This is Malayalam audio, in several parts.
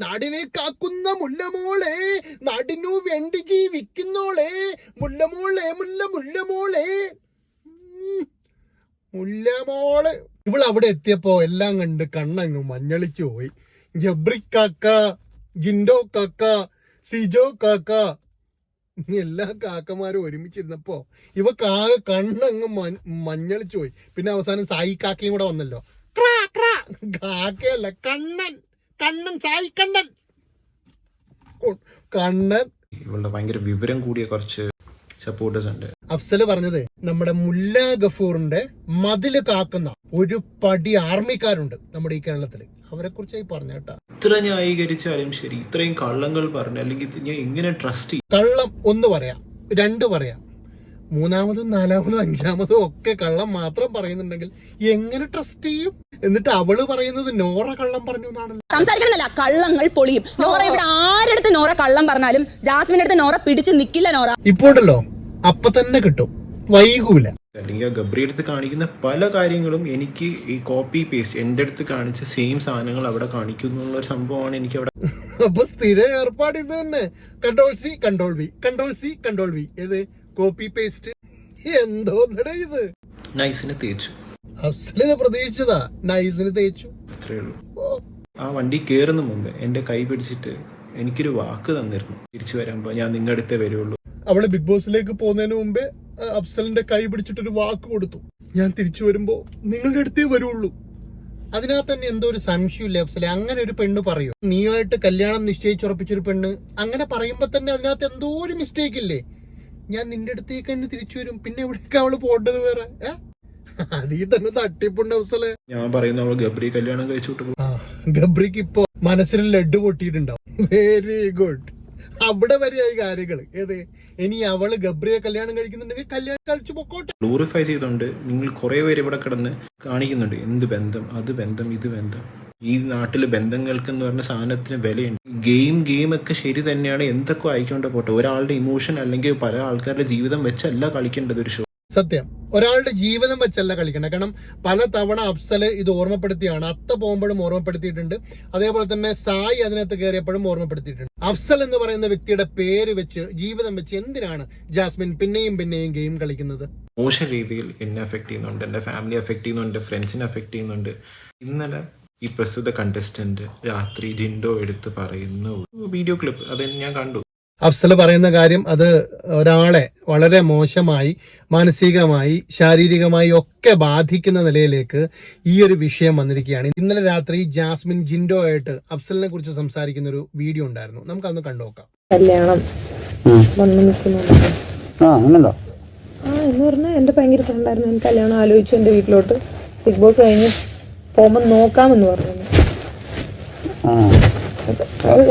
നാടിനെ കാക്കുന്ന മുല്ലമോളെ നാടിനു വേണ്ടി ജീവിക്കുന്നോളെ മുല്ലമോളെ മുല്ല മുല്ലമോളെ. മുല്ലമോളെ. ഇവൾ അവിടെ എത്തിയപ്പോ എല്ലാം കണ്ട് കണ്ണങ്ങ് മഞ്ഞളിച്ചു പോയി. ജബ്രി കാക്ക ജിൻഡോ കാക്ക സിജോ കാക്ക എല്ലാ കാക്കമാരും ഒരുമിച്ചിരുന്നപ്പോ ഇവ കാക കണ്ണങ്ങ് മഞ്ഞ- മഞ്ഞളിച്ചു പോയി. പിന്നെ അവസാനം സായി കാക്കയും കൂടെ വന്നല്ലോ. കാക്കയല്ല കണ്ണൻ. കണ്ണൻ സായി കണ്ണൻ. ഇവളുടെ ഭയങ്കര വിവരം കൂടിയ കുറച്ച് സപ്പോർട്ടേഴ്സ് ഉണ്ട്. അഫ്സൽ പറഞ്ഞത് നമ്മുടെ മുല്ല ഗഫൂറിന്റെ മതിൽ കാക്കുന്ന ഒരു പടി ആർമിക്കാരുണ്ട് നമ്മുടെ ഈ കേരളത്തിൽ. അവരെ കുറിച്ചായി പറഞ്ഞ കേട്ടാ. ഇത്ര ന്യായീകരിച്ചാലും ശരി ഇത്രയും കള്ളങ്ങൾ പറഞ്ഞു അല്ലെങ്കിൽ ഞാൻ ഇങ്ങനെ ട്രസ്റ്റ് ചെയ്യും കള്ളം ഒന്ന് പറയാം രണ്ട് പറയാം. മൂന്നാമതും നാലാമതും അഞ്ചാമതും ഒക്കെ കള്ളം മാത്രം പറയുന്നുണ്ടെങ്കിൽ എങ്ങനെ ട്രസ്റ്റ് ചെയ്യും? എന്നിട്ട് അവൾ പറയുന്നത് നോറ കള്ളം പറഞ്ഞു എന്നാണല്ലോ. സംസാരിക്കണമെന്നല്ല കള്ളങ്ങൾ പൊളിയും. നോറ ഇവിടെ ആരെടുത്ത് നോറ കള്ളം പറഞ്ഞാലും ജാസ്മിന്റെ അടുത്ത് നോറ പിടിച്ച് നിക്കില്ല നോറ. ഇപ്പോഴല്ലോ അപ്പൊ തന്നെ കിട്ടും. വൈകൂല. അല്ലെങ്കിൽ ആ ഗബ്രി അടുത്ത് കാണിക്കുന്ന പല കാര്യങ്ങളും എനിക്ക് ഈ കോപ്പി പേസ്റ്റ് എന്റെ അടുത്ത് കാണിച്ച സെയിം സാധനങ്ങൾ അവിടെ കാണിക്കുന്നു എന്നുള്ള ഒരു സംഭവമാണ് എനിക്ക് അവിടെ. അപ്പൊ സ്ഥിര ഏർപ്പാട് ഇത് തന്നെ. Control C control V control C control V ഏത്? കോപ്പി പേസ്റ്റ് എന്തോ ഇത്? നൈസിനെ തേച്ചു. അസലിത് പ്രതീക്ഷിച്ചതാ. നൈസിന് തേച്ചു. അത്രേ ഉള്ളൂ. ആ വണ്ടി കയറുന്ന മുമ്പ് എന്റെ കൈ പിടിച്ചിട്ട് എനിക്കൊരു വാക്ക് തന്നിരുന്നു. തിരിച്ചു വരുമ്പോൾ ഞാൻ നിങ്ങളുടെ അടുത്തേ വരുള്ളൂ. അവൾ ബിഗ് ബോസിലേക്ക് പോകുന്നതിന് മുമ്പേ അഫ്സലിന്റെ കൈ പിടിച്ചിട്ടൊരു വാക്ക് കൊടുത്തു. ഞാൻ തിരിച്ചു വരുമ്പോ നിങ്ങളുടെ അടുത്തേ വരുള്ളൂ. അതിനകത്ത് തന്നെ എന്തോ ഒരു സംശയമില്ല അഫ്സലെ? അങ്ങനെ ഒരു പെണ്ണ് പറയൂ. നീയായിട്ട് കല്യാണം നിശ്ചയിച്ചുറപ്പിച്ചൊരു പെണ്ണ്. അങ്ങനെ പറയുമ്പോ തന്നെ അതിനകത്ത് എന്തോ ഒരു മിസ്റ്റേക്ക് ഇല്ലേ? ഞാൻ നിന്റെ അടുത്തേക്ക് തന്നെ തിരിച്ചു വരും. പിന്നെ എവിടേക്ക് അവൾ പോണ്ടത് വേറെ? അതീ തന്നെ തട്ടിപ്പുണ്ട് അഫ്സലെ. ഞാൻ പറയുന്നു അവൾ ഗബ്രി കല്യാണം കഴിച്ചു വിട്ടു ആ ഗബ്രിക്ക് ഇപ്പോ മനസ്സിൽ ലഡ് പൊട്ടിയിട്ടുണ്ടാവും. വെരി ഗുഡ് അവിടെ വരെയായി കാര്യങ്ങൾ ഏത്? ഇനി അവൾ ഗബ്രിയെ കല്യാണം കഴിക്കുന്നുണ്ടെങ്കിൽ കല്യാണം കഴിച്ചു പൊക്കോട്ടെ. ഗ്ലോറിഫൈ ചെയ്തോണ്ട് നിങ്ങൾ കുറെ പേര് ഇവിടെ കിടന്ന് കാണിക്കുന്നുണ്ട്. എന്ത് ബന്ധം? അത് ബന്ധം ഇത് ബന്ധം. ഈ നാട്ടിൽ ബന്ധങ്ങൾക്ക് എന്ന് പറഞ്ഞ സാധനത്തിന് വിലയുണ്ട്. ഗെയിം ഗെയിം ഒക്കെ ശരി തന്നെയാണ്. എന്തൊക്കെ ആയിക്കൊണ്ട് പോട്ടെ. ഒരാളുടെ ഇമോഷൻ അല്ലെങ്കിൽ പല ആൾക്കാരുടെ ജീവിതം വെച്ചല്ല കളിക്കേണ്ടത് ഒരു ഷോ സത്യം. ഒരാളുടെ ജീവിതം വെച്ചല്ല കളിക്കണം കാരണം പല തവണ അഫ്സൽ ഇത് ഓർമ്മപ്പെടുത്തിയാണ്. അത്ത പോകുമ്പോഴും ഓർമ്മപ്പെടുത്തിയിട്ടുണ്ട്. അതേപോലെ തന്നെ സായി അതിനകത്ത് കയറിയപ്പോഴും ഓർമ്മപ്പെടുത്തിയിട്ടുണ്ട്. അഫ്സൽ എന്ന് പറയുന്ന വ്യക്തിയുടെ പേര് വെച്ച് ജീവിതം വെച്ച് എന്തിനാണ് ജാസ്മിൻ പിന്നെയും പിന്നെയും ഗെയിം കളിക്കുന്നത്? മോശ രീതിയിൽ എന്നെ അഫക്ട് ചെയ്യുന്നുണ്ട്. എന്റെ ഫാമിലി അഫക്ട് ചെയ്യുന്നുണ്ട്. ഫ്രണ്ട്സിനെ അഫക്ട് ചെയ്യുന്നുണ്ട്. ഇന്നലെ ഈ പ്രസ്തുത കണ്ടസ്റ്റന്റ് രാത്രി ജിൻഡോ എടുത്ത് പറയുന്ന വീഡിയോ ക്ലിപ്പ് അത് ഞാൻ കണ്ടു. അഫ്സൽ പറയുന്ന കാര്യം അത് ഒരാളെ വളരെ മോശമായി മാനസികമായി ശാരീരികമായി ഒക്കെ ബാധിക്കുന്ന നിലയിലേക്ക് ഈ ഒരു വിഷയം വന്നിരിക്കുകയാണ്. ഇന്നലെ രാത്രി ജാസ്മിൻ ജിൻഡോ ആയിട്ട് അഫ്സലിനെ കുറിച്ച് സംസാരിക്കുന്ന ഒരു വീഡിയോ ഉണ്ടായിരുന്നു. നമുക്ക് അന്ന് കണ്ടുനോക്കാം. കല്യാണം. ആ അങ്ങനെയുണ്ടോ ആ എന്ന് പറഞ്ഞാൽ എന്റെ ഭയങ്കര ഫ്രണ്ടായിരുന്നു എനിക്ക് കല്യാണം ആലോചിച്ചു എന്റെ വീട്ടിലോട്ട്. ബിഗ് ബോസ് കഴിഞ്ഞ് പോകുമ്പോൾ നോക്കാമെന്ന് പറഞ്ഞു. ആ.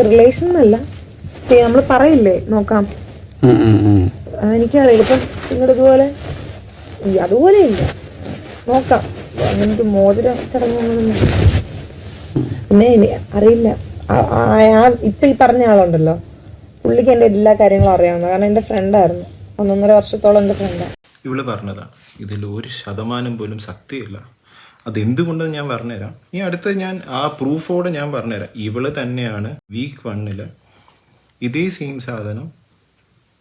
റിലേഷൻ എന്നല്ല. നമ്മൾ പറയില്ലേ? നോക്കാം. എനിക്കറിയില്ല. ഇപ്പം നിങ്ങളുടെ ഇതുപോലെ അതുപോലെ ഇല്ല. നോക്കാം. അങ്ങനത്തെ മോതിര ചടങ്ങൊന്നും പിന്നെ അറിയില്ല. ആ- ആ- ആ ഇപ്പൊ ഈ പറഞ്ഞ ആളുണ്ടല്ലോ. പുള്ളിക്ക് എന്റെ എല്ലാ കാര്യങ്ങളും അറിയാവുന്ന കാരണം എന്റെ ഫ്രണ്ടായിരുന്നു. ഒന്നൊന്നര വർഷത്തോളം എന്റെ ഫ്രണ്ടാണ് ഇവൾ പറഞ്ഞതാണ് ഇതിൽ ഒരു ശതമാനം പോലും സത്യമില്ല. അതെന്തുകൊണ്ടെന്ന് ഞാൻ പറഞ്ഞുതരാം. ഈ അടുത്ത് ഞാൻ ആ പ്രൂഫോടെ ഞാൻ പറഞ്ഞുതരാം. ഇവൾ തന്നെയാണ് വീക്ക് വണ്ണിൽ ഇതേ സെയിം സാധനം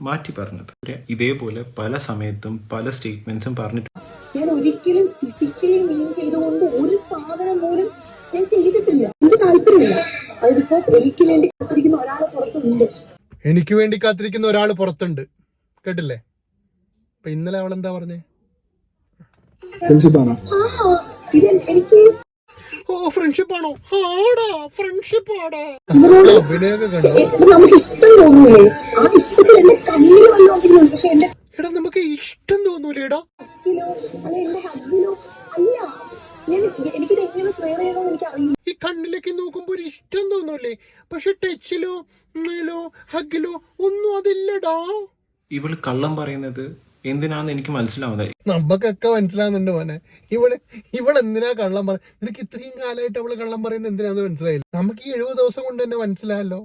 മാറ്റി പറഞ്ഞത്. ഇതേപോലെ പല സമയത്തും പല സ്റ്റേറ്റ്മെന്റ്സും പറഞ്ഞിട്ട് ഞാൻ ഒരിക്കലും ഫിസിക്കലി മീൻ ചെയ്തുകൊണ്ട് ഒരു സാധനം പോലും ഞാൻ ചെയ്തിട്ടില്ല. എനിക്ക് താല്പര്യമില്ല. അത് ബിക്കോസ് എനിക്ക് വേണ്ടി കാത്തിരിക്കുന്ന ഒരാൾ പുറത്തുണ്ട്. എനിക്ക് വേണ്ടി കാത്തിരിക്കുന്ന ഒരാൾ പുറത്തുണ്ട്. കേട്ടില്ലേ? അപ്പൊ ഇന്നലെ അവൾ എന്താ പറഞ്ഞേ എനിക്ക് ഓ ഫ്രണ്ട്ഷിപ്പ് ആണോ? ആടാ ഫ്രണ്ട്ഷിപ്പ് ആടാ. നമുക്ക് ഇഷ്ടം ആ ഇഷ്ടത്തിൽ എന്റെ കണ്ണിൽ വല്ലോണ്ടെങ്കിലും പക്ഷെ എന്റെ എടാ നമുക്ക് ഇഷ്ടം തോന്നൂലേടാ. ടച്ചിലോ അല്ലെ എന്റെ ഹഗ്ഗിലോ അല്ല. ഞാൻ എനിക്കിത് എങ്ങനെ സ്വയർ ചെയ്യണമെന്ന് എനിക്ക് അറിയില്ല ഈ കണ്ണിലേക്ക് നോക്കുമ്പോ ഒരു ഇഷ്ടം തോന്നൂലേ? പക്ഷെ ടച്ചിലോ ഹഗിലോ ഒന്നും അതില്ലടാ. ഇവൾ കള്ളം പറയുന്നത് എന്തിനാന്ന് എനിക്ക് മനസ്സിലാവുന്നത് നമ്മക്കൊക്കെ മനസ്സിലാവുന്നുണ്ട് മോനെ. ഇവൾ ഇവൾ എന്തിനാ കള്ളം പറ നിനക്ക് ഇത്രയും കാലമായിട്ട് അവൾ കള്ളം പറയുന്നത് എന്തിനാന്ന് മനസ്സിലായില്ല? നമുക്ക് ഈ എഴുപത് ദിവസം കൊണ്ട് തന്നെ മനസ്സിലായല്ലോ.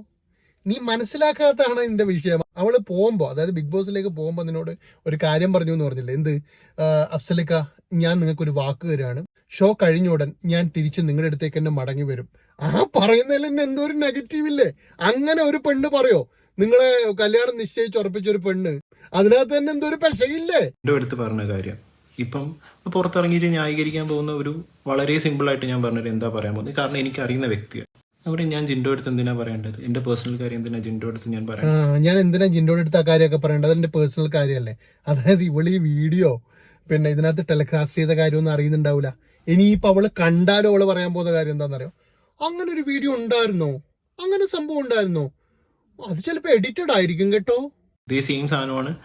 നീ മനസ്സിലാക്കാത്തതാണ് എന്റെ വിഷയം. അവൾ പോകുമ്പോ അതായത് ബിഗ് ബോസിലേക്ക് പോകുമ്പോ നിന്നോട് ഒരു കാര്യം പറഞ്ഞു എന്ന് പറഞ്ഞില്ല? എന്ത്? അഫ്സലിക്ക ഞാൻ നിങ്ങൾക്ക് ഒരു വാക്ക് തരാണ്. ഷോ കഴിഞ്ഞ ഉടൻ ഞാൻ തിരിച്ച് നിങ്ങളുടെ അടുത്തേക്ക് തന്നെ മടങ്ങി വരും. ആ പറയുന്നതിൽ തന്നെ എന്തോ ഒരു നെഗറ്റീവ് ഇല്ലേ? അങ്ങനെ ഒരു പെണ്ണ് പറയോ? നിങ്ങളെ കല്യാണം നിശ്ചയിച്ച് ഉറപ്പിച്ചൊരു പെണ്ണ്. അതിനകത്ത് തന്നെ എന്തോ ഒരു പെശകില്ലേ? എന്റെ അടുത്ത് പറഞ്ഞ കാര്യം ഇപ്പം പുറത്തിറങ്ങിയിട്ട് ന്യായീകരിക്കാൻ പോകുന്ന ഒരു വളരെ സിമ്പിൾ ആയിട്ട് ഞാൻ പറഞ്ഞത് എന്താ പറയാൻ പോകുന്നത്? കാരണം എനിക്ക് അറിയുന്ന വ്യക്തിയാണ്. അവിടെ ഞാൻ ജിൻഡോ അടുത്ത് എന്തിനാ പറയേണ്ടത്? എന്റെ പേഴ്സണൽ കാര്യം എന്തിനാ ജിൻഡോ അടുത്ത് ഞാൻ ആ, പറയാം ഞാൻ എന്തിനാ ജിൻഡോ അടുത്ത് ആ കാര്യമൊക്കെ പറയേണ്ടത്? എന്റെ പേഴ്സണൽ കാര്യമല്ലേ. അതായത് ഇവൾ ഈ വീഡിയോ പിന്നെ ഇതിനകത്ത് ടെലികാസ്റ്റ് ചെയ്ത കാര്യമൊന്നും അറിയുന്നുണ്ടാവില്ല ഇനിയിപ്പോ അവൾ കണ്ടാലോ അവൾ പറയാൻ പോകുന്ന കാര്യം എന്താണെന്നറിയോ? അങ്ങനെ ഒരു വീഡിയോ ഉണ്ടായിരുന്നോ? അങ്ങനെ സംഭവം ഉണ്ടായിരുന്നോ? അത് ചിലപ്പോ എഡിറ്റഡ് ആയിരിക്കും കേട്ടോ. ഇതേ സെയിം സാധനമാണ്.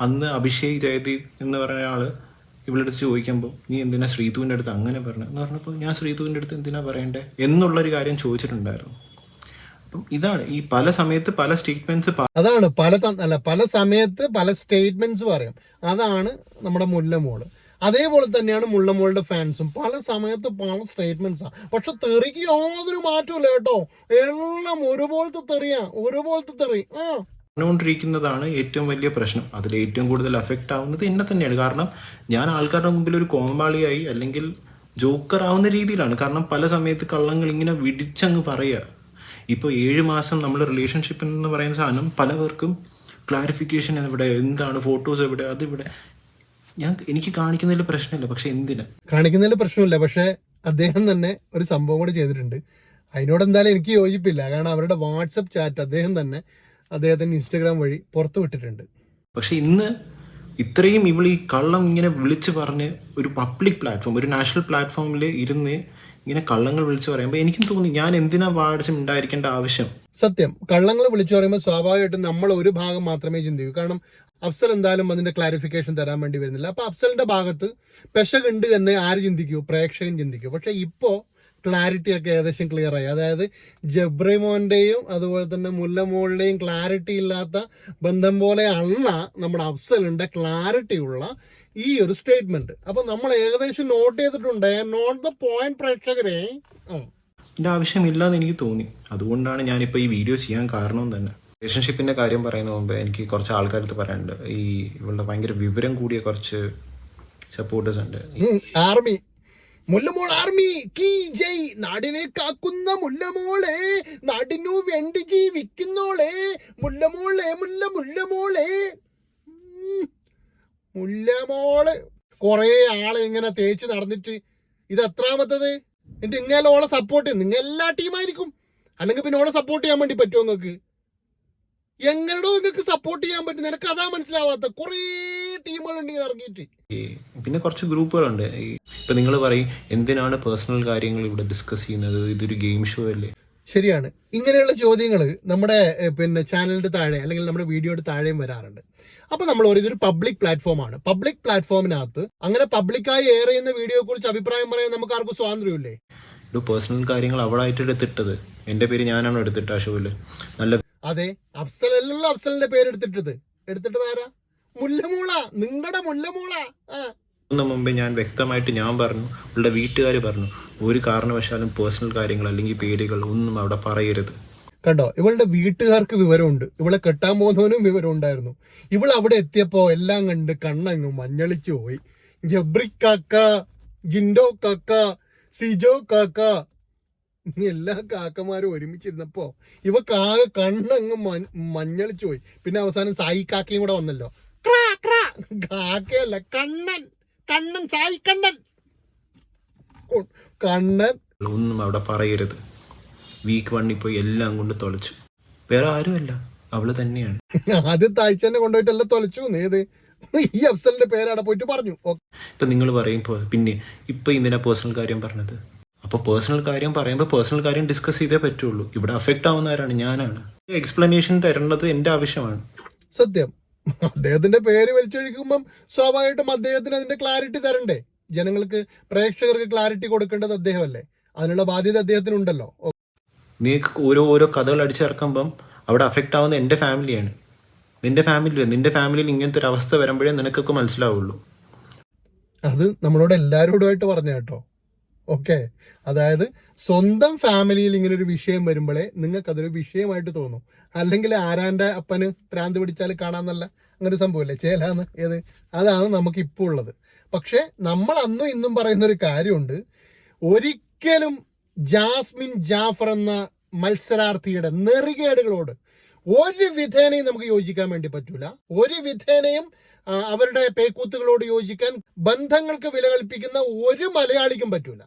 അന്ന് അഭിഷേക് ജയദീപ് എന്ന് പറഞ്ഞ ആൾ ഇവളുടെ അടുത്ത് ചോദിക്കുമ്പോൾ നീ എന്തിനാ ശ്രീതുവിന്റെ അടുത്ത് അങ്ങനെ പറഞ്ഞു എന്ന് പറഞ്ഞപ്പോൾ ഞാൻ ശ്രീതുവിന്റെ അടുത്ത് എന്തിനാ പറയണ്ടേ? എന്നുള്ളൊരു കാര്യം ചോദിച്ചിട്ടുണ്ടായിരുന്നു. അപ്പം ഇതാണ് ഈ പല സമയത്ത് പല സ്റ്റേറ്റ്മെന്റ്സ് അതാണ് പല അല്ല പല സമയത്ത് പല സ്റ്റേറ്റ്മെന്റ്സ് പറയും. അതാണ് നമ്മുടെ മുല്ലമോൾ അതേപോലെ തന്നെയാണ് മുള്ളമോളുടെ ഫാൻസും പല സമയത്ത് പല സ്റ്റേറ്റ്മെന്റ്സാണ് പക്ഷെ തെറിക്ക് യാതൊരു മാറ്റമില്ല കേട്ടോ. എല്ലാം ഒരുപോലത്തെ തെറിയാ. ഒരുപോലത്തെ തെറി. ആ. പറഞ്ഞുകൊണ്ടിരിക്കുന്നതാണ് ഏറ്റവും വലിയ പ്രശ്നം. അതിൽ ഏറ്റവും കൂടുതൽ അഫക്റ്റ് ആവുന്നത് എന്നെ തന്നെയാണ്. കാരണം ഞാൻ ആൾക്കാരുടെ മുമ്പിൽ ഒരു കോമ്പാളിയായി അല്ലെങ്കിൽ ജോക്കർ ആവുന്ന രീതിയിലാണ്. കാരണം പല സമയത്ത് കള്ളങ്ങൾ ഇങ്ങനെ വിടിച്ചങ്ങ് പറയുക. ഇപ്പോൾ ഏഴ് മാസം നമ്മൾ റിലേഷൻഷിപ്പ് എന്ന് പറയുന്ന സാധനം പലവർക്കും ക്ലാരിഫിക്കേഷൻ എവിടെ എന്താണ് ഫോട്ടോസ് എവിടെ അതിവിടെ. ഞാൻ എനിക്ക് കാണിക്കുന്നതിൽ പ്രശ്നമില്ല പക്ഷെ എന്തിനാ? കാണിക്കുന്നതിൽ പ്രശ്നമില്ല പക്ഷെ അദ്ദേഹം തന്നെ ഒരു സംഭവം കൂടി ചെയ്തിട്ടുണ്ട്. അതിനോട് എന്തായാലും എനിക്ക് യോജിപ്പില്ല കാരണം അവരുടെ വാട്സപ്പ് ചാറ്റ് അദ്ദേഹം തന്നെ അദ്ദേഹത്തിന്റെ ഇൻസ്റ്റാഗ്രാം വഴി പുറത്തു വിട്ടിട്ടുണ്ട്. പക്ഷെ ഇന്ന് ഇത്രയും ഇവൾ ഈ കള്ളം ഇങ്ങനെ വിളിച്ചു പറഞ്ഞ് ഒരു പബ്ലിക് പ്ലാറ്റ്ഫോം ഒരു നാഷണൽ പ്ലാറ്റ്ഫോമിൽ ഇരുന്ന് ഇങ്ങനെ കള്ളങ്ങൾ വിളിച്ചു പറയുമ്പോൾ എനിക്കും തോന്നി ഞാൻ എന്തിനാ വാടിച്ച് ഉണ്ടായിരിക്കേണ്ട ആവശ്യം? സത്യം കള്ളങ്ങൾ വിളിച്ചു പറയുമ്പോൾ സ്വാഭാവികമായിട്ടും നമ്മൾ ഒരു ഭാഗം മാത്രമേ ചിന്തിക്കൂ. കാരണം അഫ്സൽ എന്തായാലും അതിന്റെ ക്ലാരിഫിക്കേഷൻ തരാൻ വേണ്ടി വരുന്നില്ല. അപ്പൊ അഫ്സലിന്റെ ഭാഗത്ത് പെശകുണ്ട് എന്ന് ആര് ചിന്തിക്കൂ? പ്രേക്ഷകൻ ചിന്തിക്കൂ. പക്ഷെ ഇപ്പോ ക്ലാരിറ്റി ഒക്കെ ഏകദേശം ക്ലിയർ ആയി. അതായത് ജബ്രിമോന്റെയും അതുപോലെ തന്നെ മുല്ലമോളുടെയും ക്ലാരിറ്റി ഇല്ലാത്ത ബന്ധം പോലെ അല്ല നമ്മുടെ അഫ്സലിന്റെ ക്ലാരിറ്റി ഉള്ള ഈ ഒരു സ്റ്റേറ്റ്മെന്റ് അപ്പൊ നമ്മൾ ഏകദേശം നോട്ട് ചെയ്തിട്ടുണ്ട്. നോട്ട് ദ പോയിന്റ് പ്രേക്ഷകരെ. ആവശ്യമില്ലാന്ന് എനിക്ക് തോന്നി. അതുകൊണ്ടാണ് ഞാനിപ്പോൾ ഈ വീഡിയോ ചെയ്യാൻ കാരണം തന്നെ. റിലേഷൻഷിപ്പിന്റെ കാര്യം പറയുന്ന മുമ്പ് എനിക്ക് കുറച്ച് ആൾക്കാരത്ത് പറയാനുണ്ട്. ഈ ഇവളുടെ ഭയങ്കര വിവരം കൂടിയ കുറച്ച് സപ്പോർട്ടേഴ്സ് ഉണ്ട്. ആർമി. മുല്ലമോൾ ആർമി കീ ജയ്. നാടിനെ കാക്കുന്ന മുല്ലമോളെ നാടിനു വേണ്ടി ജീവിക്കുന്നോളെ. മുല്ലമോളെ മുല്ല മുല്ലമോളെ. മുല്ലമോൾ. കൊറേ ആളെ ഇങ്ങനെ തേച്ച് നടന്നിട്ട് ഇത് എത്രാമത്തത്? എന്നിട്ട് ഇങ്ങനെ ഓളെ സപ്പോർട്ട് നിങ്ങൾ എല്ലാ ടീമായിരിക്കും അല്ലെങ്കിൽ പിന്നെ ഓളെ സപ്പോർട്ട് ചെയ്യാൻ വേണ്ടി പറ്റുമോ നിങ്ങൾക്ക്? എങ്ങനെയോ നിനക്ക് സപ്പോർട്ട് ചെയ്യാൻ പറ്റും. നിനക്ക് അതാ മനസ്സിലാവാത്ത കുറേ ടീമുകളുണ്ട് ഇങ്ങനെ ഇറങ്ങിയിട്ട്. പിന്നെ കുറച്ച് ഗ്രൂപ്പുകളുണ്ട്. ഇപ്പൊ നിങ്ങൾ പറയും എന്തിനാണ് പേഴ്സണൽ കാര്യങ്ങൾ ഇവിടെ ഡിസ്കസ് ചെയ്യുന്നത്? ഇതൊരു ഗെയിം ഷോ അല്ലേ? ശരിയാണ്. ഇങ്ങനെയുള്ള ചോദ്യങ്ങൾ നമ്മുടെ പിന്നെ ചാനലിന്റെ താഴെ അല്ലെങ്കിൽ നമ്മുടെ വീഡിയോയുടെ താഴെയും വരാറുണ്ട്. അപ്പൊ നമ്മൾ ഒരു ഇതൊരു പബ്ലിക് പ്ലാറ്റ്ഫോമാണ് പബ്ലിക് പ്ലാറ്റ്ഫോമിനകത്ത് അങ്ങനെ പബ്ലിക്കായി എയർ ചെയ്യുന്ന വീഡിയോയെ കുറിച്ച് അഭിപ്രായം പറയാൻ നമുക്ക് ആർക്കും സ്വാതന്ത്ര്യമില്ലേ? ഒരു പേഴ്സണൽ കാര്യങ്ങൾ അവളായിട്ട് എടുത്തിട്ടത്. എന്റെ പേര് ഞാനാണ് എടുത്തിട്ട് ആ ഷോയിൽ നല്ല അതെ അഫ്സലല്ലല്ലോ അഫ്സലിന്റെ പേര് എടുത്തിട്ടത് എടുത്തിട്ടത് ആരാ? മുല്ലമൂള നിങ്ങളുടെ മുല്ലമൂള. ആ. മുമ്പേ ഞാൻ വ്യക്തമായിട്ട് ഞാൻ പറഞ്ഞു അവളുടെ വീട്ടുകാർ പറഞ്ഞു ഒരു കാരണവശാലും പേഴ്സണൽ കാര്യങ്ങൾ അല്ലെങ്കിൽ പേരുകൾ ഒന്നും അവിടെ പറയരുത്. കണ്ടോ ഇവളുടെ വീട്ടുകാർക്ക് വിവരമുണ്ട്. ഇവളെ കെട്ടാൻ പോകുന്നവനും വിവരം ഉണ്ടായിരുന്നു ഇവൾ അവിടെ എത്തിയപ്പോ എല്ലാം കണ്ട് കണ്ണങ്ങ് മഞ്ഞളിച്ചു പോയി. ജബ്രി കാക്ക ജിൻഡോ കാക്ക സിജോ കാക്ക എല്ലാ കാക്കമാരും ഒരുമിച്ചിരുന്നപ്പോ ഇവ കാക കണ്ണങ്ങ് മഞ്ഞ- മഞ്ഞളിച്ചു പോയി പിന്നെ അവസാനം സായി കാക്കയും കൂടെ വന്നല്ലോ. ക്രാ, ക്രാ. കാക്കയല്ല കണ്ണൻ. കണ്ണൻ സായി കണ്ണൻ. കണ്ണൻ. ഒന്നും അവിടെ പറയരുത്. വീക്ക് വണ്ണിൽ പോയി എല്ലാം കൊണ്ട് തൊലച്ചു. വേറെ ആരുമല്ല. അവൾ തന്നെയാണ്. ആദ്യം തായ്ച്ചെന്നെ തന്നെ കൊണ്ടുപോയിട്ടല്ല തൊലച്ചു ഏത്? ഈ അഫ്സലിന്റെ പേരാടെ പോയിട്ട് പറഞ്ഞു. ഇപ്പൊ നിങ്ങൾ പറയും പിന്നെ ഇപ്പൊ എന്തിനാ പേഴ്സണൽ കാര്യം പറഞ്ഞത്? അപ്പൊ പേഴ്സണൽ കാര്യം പറയുമ്പോൾ പേഴ്സണൽ കാര്യം ഡിസ്കസ് ചെയ്തേ പറ്റുള്ളൂ. ഇവിടെ അഫക്റ്റ് ആവുന്ന ആരാണ് ഞാനാണ് എക്സ്പ്ലനേഷൻ തരേണ്ടത് എന്റെ ആവശ്യമാണ്. സത്യം. അദ്ദേഹത്തിന്റെ പേര് വലിച്ചൊഴിക്കുമ്പം സ്വാഭാവികമായിട്ടും അദ്ദേഹത്തിന് അതിന്റെ ക്ലാരിറ്റി തരണ്ടേ? ജനങ്ങൾക്ക് പ്രേക്ഷകർക്ക് ക്ലാരിറ്റി കൊടുക്കേണ്ടത് അദ്ദേഹമല്ലേ? അതിനുള്ള ബാധ്യത അദ്ദേഹത്തിനുണ്ടല്ലോ. ഉണ്ടല്ലോ നീക്ക് ഓരോ ഓരോ കഥകൾ അടിച്ചിറക്കുമ്പം അവിടെ അഫക്റ്റ് ആവുന്ന എന്റെ ഫാമിലിയാണ് നിന്റെ ഫാമിലി നിന്റെ ഫാമിലിയിൽ ഇങ്ങനത്തെ ഒരു അവസ്ഥ വരുമ്പോഴേ നിനക്കൊക്കെ മനസ്സിലാവുള്ളൂ. അത് നമ്മളോട് എല്ലാവരോടുമായിട്ട് പറഞ്ഞു കേട്ടോ. ഓക്കെ. അതായത് സ്വന്തം ഫാമിലിയിൽ ഇങ്ങനെ ഒരു വിഷയം വരുമ്പോഴേ നിങ്ങൾക്ക് അതൊരു വിഷയമായിട്ട് തോന്നും. അല്ലെങ്കിൽ ആരാന്റെ അപ്പന് പ്രാന്ത് പിടിച്ചാൽ കാണാന്നല്ല അങ്ങനെ ഒരു സംഭവമില്ലേ ചേലാന്ന്? ഏത്? അതാണ് നമുക്ക് ഇപ്പോൾ ഉള്ളത് പക്ഷെ നമ്മൾ അന്നും ഇന്നും പറയുന്ന ഒരു കാര്യമുണ്ട്. ഒരിക്കലും ജാസ്മിൻ ജാഫർ എന്ന മത്സരാർത്ഥിയുടെ നെറികേടുകളോട് ഒരു വിധേനയും നമുക്ക് യോജിക്കാൻ വേണ്ടി പറ്റൂല. ഒരു വിധേനയും അവരുടെ പേക്കൂത്തുകളോട് യോജിക്കാൻ ബന്ധങ്ങൾക്ക് വില കൽപ്പിക്കുന്ന ഒരു മലയാളിക്കും പറ്റൂല.